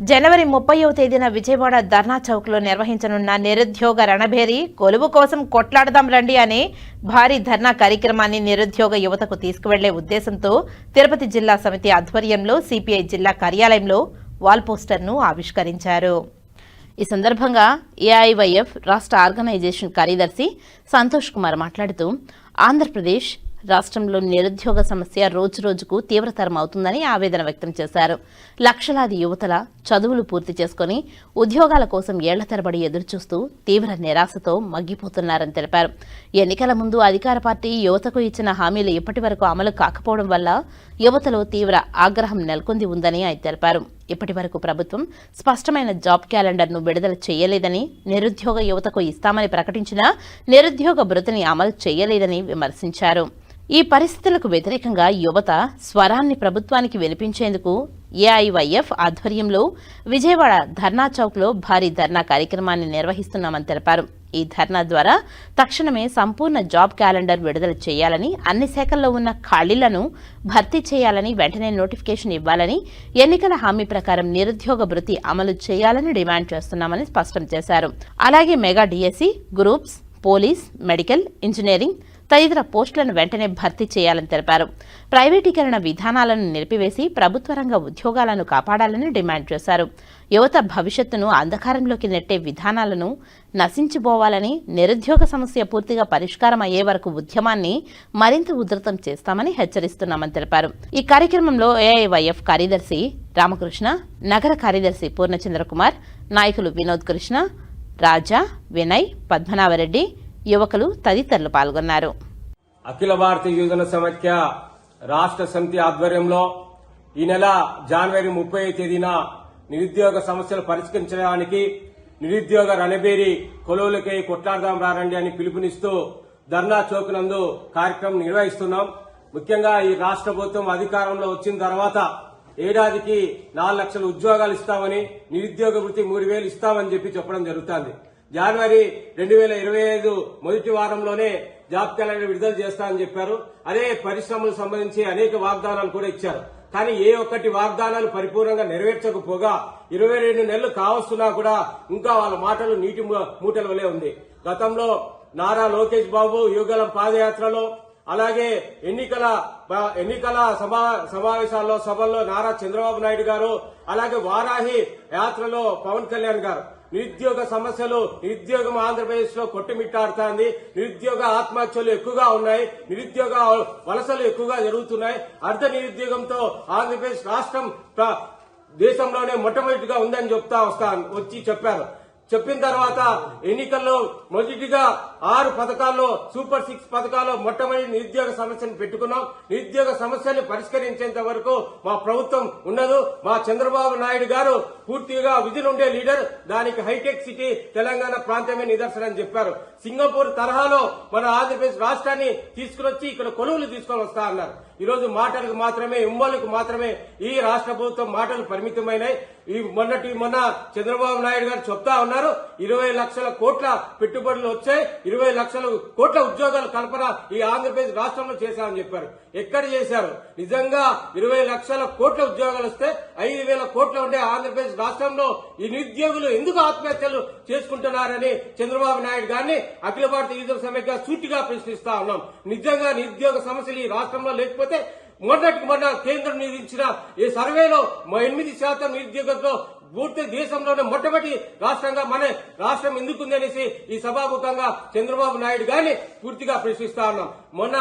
జనవరి ముప్పైవ తేదీన విజయవాడ ధర్నా చౌక్లో నిర్వహించనున్న నిరుద్యోగ రణభేరి కొలువు కోసం కొట్లాడదాం రండి అనే భారీ ధర్నా కార్యక్రమాన్ని నిరుద్యోగ యువతకు తీసుకువెళ్ళే ఉద్దేశంతో తిరుపతి జిల్లా సమితి ఆధ్వర్యంలో సిపిఐ జిల్లా కార్యాలయంలో వాల్ పోస్టర్ను ఆవిష్కరించారు. ఈ సందర్భంగా ఏఐవైఎఫ్ రాష్ట్ర ఆర్గనైజేషన్ కార్యదర్శి సంతోష్ కుమార్ మాట్లాడుతూ ఆంధ్రప్రదేశ్ రాష్ట్రంలో నిరుద్యోగ సమస్య రోజురోజుకు తీవ్రతరం అవుతుందని ఆవేదన వ్యక్తం చేశారు. లక్షలాది యువతల చదువులు పూర్తి చేసుకుని ఉద్యోగాల కోసం ఏళ్ళ తరబడి ఎదురుచూస్తూ తీవ్ర నిరాశతో మగ్గిపోతున్నారని తెలిపారు. ఎన్నికల ముందు అధికార పార్టీ యువతకు ఇచ్చిన హామీలు ఇప్పటి వరకు అమలు కాకపోవడం వల్ల యువతలో తీవ్ర ఆగ్రహం నెలకొంది ఉందని ఆయన తెలిపారు. ఇప్పటి వరకు ప్రభుత్వం స్పష్టమైన జాబ్ క్యాలెండర్ను విడుదల చేయలేదని నిరుద్యోగ యువతకు ఇస్తామని ప్రకటించినా నిరుద్యోగ భృతిని అమలు చేయలేదని విమర్శించారు. ఈ పరిస్థితులకు వ్యతిరేకంగా యువత స్వరాన్ని ప్రభుత్వానికి వినిపించేందుకు ఏఐవైఎఫ్ ఆధ్వర్యంలో విజయవాడ ధర్నా చౌక్లో భారీ ధర్నా కార్యక్రమాన్ని నిర్వహిస్తున్నామని తెలిపారు. ఈ ధర్నా ద్వారా తక్షణమే సంపూర్ణ జాబ్ క్యాలెండర్ విడుదల చేయాలని అన్ని శాఖల్లో ఉన్న ఖాళీలను భర్తీ చేయాలని వెంటనే నోటిఫికేషన్ ఇవ్వాలని ఎన్నికల హామీ ప్రకారం నిరుద్యోగ భృతి అమలు చేయాలని డిమాండ్ చేస్తున్నామని స్పష్టం చేశారు. అలాగే mega DSC groups police medical engineering తదితర పోస్టులను వెంటనే భర్తీ చేయాలని తెలిపారు. ప్రైవేటీకరణ విధానాలను నిలిపివేసి ప్రభుత్వ రంగ ఉద్యోగాలను కాపాడాలని డిమాండ్ చేశారు. యువత భవిష్యత్తును అంధకారంలోకి నెట్టే విధానాలను నశించిపోవాలని నిరుద్యోగ సమస్య పూర్తిగా పరిష్కారం అయ్యే వరకు ఉద్యమాన్ని మరింత ఉధృతం చేస్తామని హెచ్చరిస్తున్నామని తెలిపారు. ఈ కార్యక్రమంలో ఏఐవైఎఫ్ కార్యదర్శి రామకృష్ణ నగర కార్యదర్శి పూర్ణచంద్రకుమార్ నాయకులు వినోద్ కృష్ణ రాజా వినయ్ పద్మనాభరెడ్డి యువకులు తదితరులు పాల్గొన్నారు. అఖిల భారతీయ యువజన సమఖ్య రాష్ట్ర సమితి ఆధ్వర్యంలో ఈ నెల జనవరి ముప్పై తేదీన నిరుద్యోగ సమస్యలు పరిష్కరించడానికి నిరుద్యోగ రణబేరి కొలువులకై కొట్లాడదాం రారండి అని పిలుపునిస్తూ ధర్నా చౌక్ నందు కార్యక్రమం నిర్వహిస్తున్నాం. ముఖ్యంగా ఈ రాష్ట్ర ప్రభుత్వం అధికారంలో వచ్చిన తర్వాత ఏడాదికి నాలుగు లక్షల ఉద్యోగాలు ఇస్తామని నిరుద్యోగ వృత్తి మూడు వేలు ఇస్తామని చెప్పి చెప్పడం జరుగుతుంది. జనవరి రెండు వేల ఇరవై ఐదు మొదటి వారంలోనే జాబ్ క్యాలెండర్ విడుదల చేస్తానని చెప్పారు. అదే పరిశ్రమలకు సంబంధించి అనేక వాగ్దానాలు కూడా ఇచ్చారు. కానీ ఏ ఒక్కటి వాగ్దానాలు పరిపూర్ణంగా నెరవేర్చకపోగా ఇరవై రెండు నెలలు కావస్తున్నా కూడా ఇంకా వాళ్ళ మాటలు నీటి మూటల వలె ఉంది. గతంలో నారా లోకేష్ బాబు యుగలం పాదయాత్రలో అలాగే ఎన్నికల ఎన్నికల సమావేశాల్లో సభల్లో నారా చంద్రబాబు నాయుడు గారు అలాగే వారాహి యాత్రలో పవన్ కళ్యాణ్ గారు. నిరుద్యోగ సమస్యలు నిరుద్యోగం ఆంధ్రప్రదేశ్లో కొట్టుమిట్టాడుతోంది. నిరుద్యోగ ఆత్మహత్యలు ఎక్కువగా ఉన్నాయి. నిరుద్యోగ వలసలు ఎక్కువగా జరుగుతున్నాయి. అర్ధ నిరుద్యోగంతో ఆంధ్రప్రదేశ్ రాష్ట్రం దేశంలోనే మొట్టమొదటిగా ఉందని చెప్తా వస్తా వచ్చి చెప్పారు. చెప్పిన తర్వాత ఎన్నికల్లో మొదటిగా ఆరు పథకాల్లో సూపర్ సిక్స్ పథకాల్లో మొట్టమొదటి నిరుద్యోగ సమస్యను పెట్టుకున్నాం. నిరుద్యోగ సమస్యను పరిష్కరించేంత వరకు మా ప్రభుత్వం ఉండదు మా చంద్రబాబు నాయుడు గారు పూర్తిగా విధులు ఉండే లీడర్. దానికి హైటెక్ సిటీ తెలంగాణ ప్రాంతమే నిదర్శనం అని చెప్పారు. సింగపూర్ తరహాలో మన ఆంధ్రప్రదేశ్ రాష్ట్రాన్ని తీసుకుని వచ్చి ఇక్కడ కొలువులు తీసుకొని వస్తా అన్నారు. ఈరోజు మాటలకు మాత్రమే ఇమ్మలకు మాత్రమే ఈ రాష్ట్ర ప్రభుత్వం మాటలు పరిమితమైనాయి. ఈ మొన్నటి మొన్న చంద్రబాబు నాయుడు గారు చెప్తా ఉన్నారు ఇరవై లక్షల కోట్ల పెట్టుబడులు వచ్చాయి ఇరవై లక్షల కోట్ల ఉద్యోగాల కల్పన ఈ ఆంధ్రప్రదేశ్ రాష్ట్రంలో చేశామని చెప్పారు. ఎక్కడ చేశారు? నిజంగా ఇరవై లక్షల కోట్ల ఉద్యోగాలు వస్తే ఐదు వేల కోట్ల ఉండే ఆంధ్రప్రదేశ్ రాష్ట్రంలో ఈ నిరుద్యోగులు ఎందుకు ఆత్మహత్యలు చేసుకుంటున్నారని చంద్రబాబు నాయుడు గారిని అఖిల భారత యువజన సమైక్య సూటిగా ప్రశ్నిస్తా ఉన్నాం. నిజంగా నిరుద్యోగ సమస్యలు ఈ రాష్ట్రంలో లేకపోతే మొన్నటికి మొన్న కేంద్రం నిర్మించిన ఈ సర్వేలో మా ఎనిమిది శాతం నిరుద్యోగంతో పూర్తి దేశంలోనే మొట్టమొదటి రాష్ట్రంగా మన రాష్ట్రం ఎందుకుంది అనేసి ఈ సభాముఖంగా చంద్రబాబు నాయుడు గారిని పూర్తిగా ప్రశ్నిస్తా ఉన్నాం. మొన్న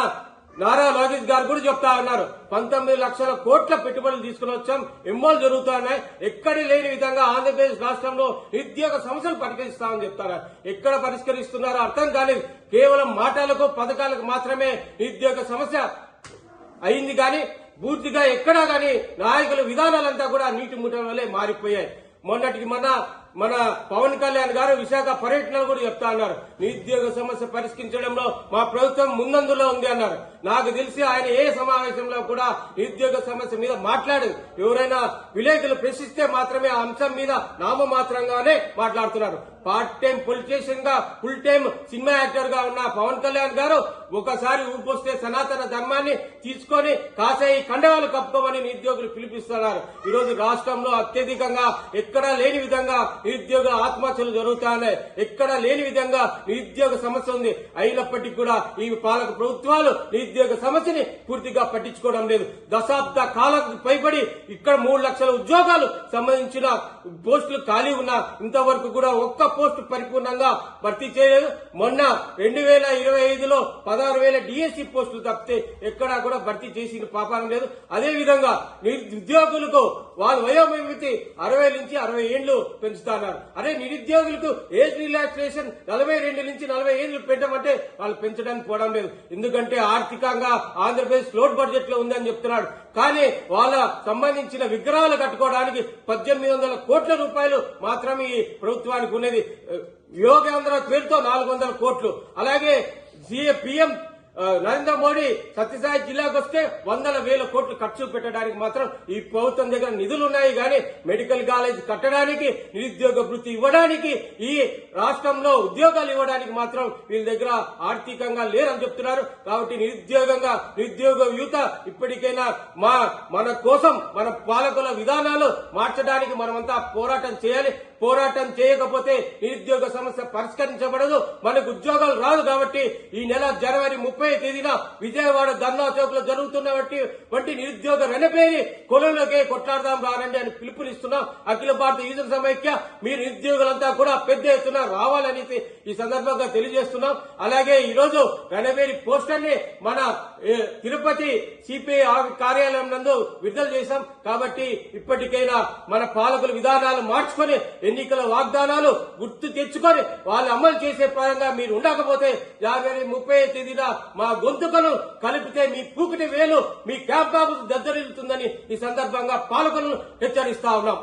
నారా లోకేష్ గారు కూడా చెప్తా ఉన్నారు పంతొమ్మిది లక్షల కోట్ల పెట్టుబడులు తీసుకుని వచ్చాం ఎమ్మోలు జరుగుతున్నాయి ఎక్కడ లేని విధంగా ఆంధ్రప్రదేశ్ రాష్ట్రంలో నిరుద్యోగ సమస్యలు పరిష్కరిస్తామని చెప్తారు ఎక్కడ పరిష్కరిస్తున్నారో అర్థం కాలేదు. కేవలం మాటలకు పథకాలకు మాత్రమే నిరుద్యోగ సమస్య అయింది కానీ పూర్తిగా ఎక్కడా కానీ నాయకుల విధానాలంతా కూడా నీటి ముఠ వల్లే మారిపోయాయి. మొన్నటికి మొన్న మన పవన్ కళ్యాణ్ గారు విశాఖ పర్యటనలు కూడా చెప్తా అన్నారు. నిరుద్యోగ సమస్య పరిష్కరించడంలో మా ప్రభుత్వం ముందందులో ఉంది అన్నారు. నాకు తెలిసి ఆయన ఏ సమావేశంలో కూడా నిరుద్యోగ సమస్య మీద మాట్లాడదు. ఎవరైనా విలేకరులు ప్రశ్నిస్తే మాత్రమే ఆ అంశం మీద నామమాత్రంగానే మాట్లాడుతున్నారు. పార్ట్ టైం పొలిటీషియన్గా ఫుల్ టైం సినిమా యాక్టర్గా ఉన్న పవన్ కళ్యాణ్ గారు ఒకసారి ఊపొస్తే సనాతన ధర్మాన్ని తీసుకొని కాసేయి కండవాలు కప్పుకోమని నిరుద్యోగులు పిలిపిస్తున్నారు. ఈ రోజు రాష్ట్రంలో అత్యధికంగా ఎక్కడా లేని విధంగా నిరుద్యోగ ఆత్మహత్యలు జరుగుతున్నాయి ఎక్కడా లేని విధంగా నిరుద్యోగ సమస్య ఉంది. అయినప్పటికీ కూడా ఈ పాలక ప్రభుత్వాలు నిరుద్యోగ సమస్యని పూర్తిగా పట్టించుకోవడం లేదు. దశాబ్ద కాలం పైబడి ఇక్కడ మూడు లక్షల ఉద్యోగాలు సంబంధించిన పోస్టులు ఖాళీ ఉన్నా ఇంతవరకు కూడా ఒక్క పోస్టు పరిపూర్ణంగా భర్తీ చేయలేదు. మొన్న రెండు వేల ఇరవై ఐదులో పదహారు వేల డిఎస్సి పోస్టులు తప్పితే ఎక్కడా కూడా భర్తీ చేసిన పాపం లేదు. అదే విధంగా నిరుద్యోగులకు వాళ్ళ వయోమితి అరవై నుంచి అరవై ఏళ్ళు అన్నారు. అదే నిరుద్యోగులకు ఏజ్ రిలాక్సేషన్ నలభై రెండు నుంచి నలభై ఏళ్ళు పెట్టమంటే వాళ్ళు పెంచడానికి పోవడం లేదు. ఎందుకంటే ఆర్థికంగా ఆంధ్రప్రదేశ్ లోడ్ బడ్జెట్లో ఉందని చెప్తున్నాడు. కానీ వాళ్ళ సంబంధించిన విగ్రహాలు కట్టుకోవడానికి పద్దెనిమిది వందల కోట్ల రూపాయలు మాత్రమే ఈ ప్రభుత్వానికి ఉన్నది. యోగేంద్ర పేరుతో నాలుగు వందల కోట్లు. అలాగే పిఎం నరేంద్ర మోడీ సత్యసాయి జిల్లాకు వస్తే వందల వేల కోట్లు ఖర్చు పెట్టడానికి మాత్రం ఈ ప్రభుత్వం దగ్గర నిధులు ఉన్నాయి కానీ మెడికల్ కాలేజ్ కట్టడానికి నిరుద్యోగ వృత్తి ఇవ్వడానికి ఈ రాష్ట్రంలో ఉద్యోగాలు ఇవ్వడానికి మాత్రం వీళ్ళ దగ్గర ఆర్థికంగా లేరని చెప్తున్నారు. కాబట్టి నిరుద్యోగంగా నిరుద్యోగ యువత ఇప్పటికైనా మా మన కోసం మన పాలకుల విధానాలు మార్చడానికి మనమంతా పోరాటం చేయాలి. పోరాటం చేయకపోతే నిరుద్యోగ సమస్య పరిష్కరించబడదు. మనకు ఉద్యోగాలు రాదు కాబట్టి ఈ నెల జనవరి ముప్పై తేదీన విజయవాడ ధర్నా చౌక్లో జరుగుతున్న వంటి వంటి నిరుద్యోగ వెనపేరి కొలువులకే కొట్లాడదాం రారండి అని పిలుపునిస్తున్నాం. అఖిల భారత యువజన సమైక్య మీరు నిరుద్యోగులంతా కూడా పెద్ద ఎత్తున రావాలనేసి ఈ సందర్భంగా తెలియజేస్తున్నాం. అలాగే ఈ రోజు రణవేరి పోస్టర్ని మన తిరుపతి సిపిఐ కార్యాలయం నందు విడుదల చేశాం. కాబట్టి ఇప్పటికైనా మన పాలకుల విధానాలు మార్చుకొని ఎన్నికల వాగ్దానాలు గుర్తు తెచ్చుకొని వాళ్ళు అమలు చేసే పరంగా మీరు ఉండకపోతే జనవరి ముప్పై తేదీన మా గొంతుకను కలిపితే మీ పూకిటి వేలు మీ క్యాంప్ ఆఫీస్ దద్దరిల్లుతుందని ఈ సందర్భంగా పాలకులను హెచ్చరిస్తా ఉన్నాం.